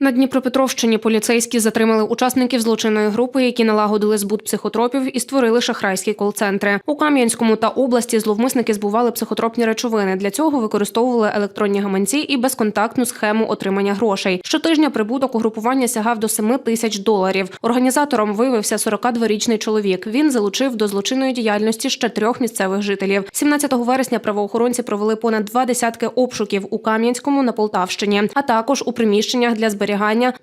На Дніпропетровщині поліцейські затримали учасників злочинної групи, які налагодили збут психотропів і створили шахрайські кол-центри. У Кам'янському та області зловмисники збували психотропні речовини. Для цього використовували електронні гаманці і безконтактну схему отримання грошей. Щотижня прибуток угрупування сягав до 7 тисяч доларів. Організатором виявився 42-річний чоловік. Він залучив до злочинної діяльності ще трьох місцевих жителів. 17 вересня правоохоронці провели понад два десятки обшуків у Кам'янському на Полтавщині, а також у приміщеннях для зберігання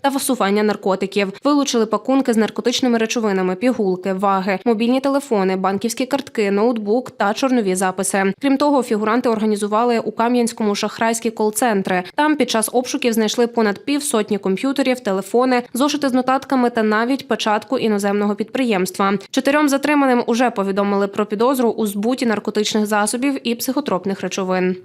та фасування наркотиків. Вилучили пакунки з наркотичними речовинами, пігулки, ваги, мобільні телефони, банківські картки, ноутбук та чорнові записи. Крім того, фігуранти організували у Кам'янському шахрайські кол-центри. Там під час обшуків знайшли понад півсотні комп'ютерів, телефони, зошити з нотатками та навіть печатку іноземного підприємства. Чотирьом затриманим уже повідомили про підозру у збуті наркотичних засобів і психотропних речовин.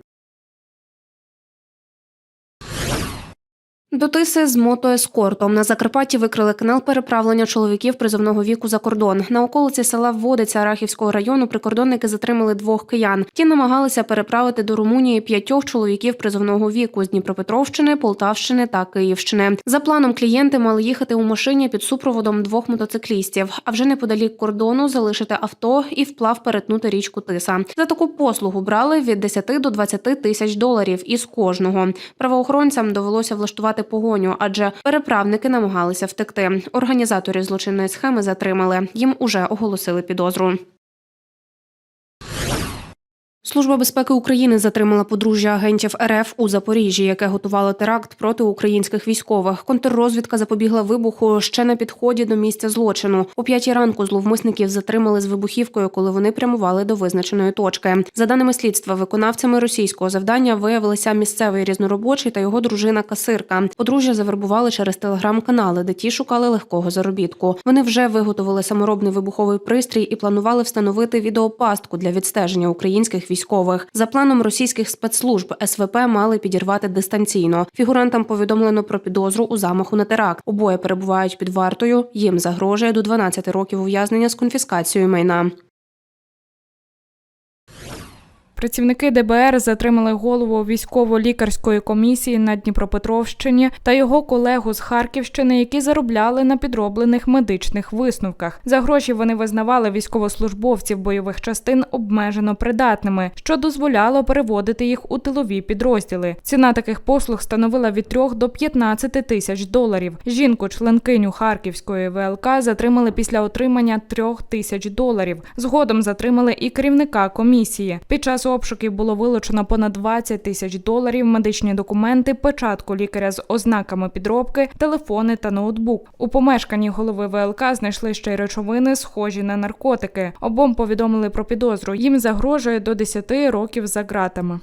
До Тиси з мотоескортом на Закарпатті викрили канал переправлення чоловіків призовного віку за кордон. На околиці села Вводиця Рахівського району прикордонники затримали двох киян. Ті намагалися переправити до Румунії п'ятьох чоловіків призовного віку з Дніпропетровщини, Полтавщини та Київщини. За планом клієнти мали їхати у машині під супроводом двох мотоциклістів, а вже неподалік кордону залишити авто і вплав перетнути річку Тиса. За таку послугу брали від 10 до 20 тисяч доларів із кожного. Правоохоронцям довелося влаштувати погоню, адже переправники намагалися втекти. Організаторів злочинної схеми затримали. Їм уже оголосили підозру. Служба безпеки України затримала подружжя агентів РФ у Запоріжжі, яке готувало теракт проти українських військових. Контррозвідка запобігла вибуху ще на підході до місця злочину. О п'ятій ранку зловмисників затримали з вибухівкою, коли вони прямували до визначеної точки. За даними слідства, виконавцями російського завдання виявилися місцевий різноробочий та його дружина касирка. Подружжя завербували через телеграм-канали, де ті шукали легкого заробітку. Вони вже виготовили саморобний вибуховий пристрій і планували встановити відеопастку для відстеження українських військових. За планом російських спецслужб СВП мали підірвати дистанційно. Фігурантам повідомлено про підозру у замаху на теракт. Обоє перебувають під вартою. Їм загрожує до 12 років ув'язнення з конфіскацією майна. Працівники ДБР затримали голову військово-лікарської комісії на Дніпропетровщині та його колегу з Харківщини, які заробляли на підроблених медичних висновках. За гроші вони визнавали військовослужбовців бойових частин обмежено придатними, що дозволяло переводити їх у тилові підрозділи. Ціна таких послуг становила від 3 до 15 тисяч доларів. Жінку, членкиню Харківської ВЛК, затримали після отримання 3 тисяч доларів. Згодом затримали і керівника комісії. Під час обшуків було вилучено понад 20 тисяч доларів, медичні документи, печатку лікаря з ознаками підробки, телефони та ноутбук. У помешканні голови ВЛК знайшли ще й речовини, схожі на наркотики. Обом повідомили про підозру. Їм загрожує до 10 років за ґратами.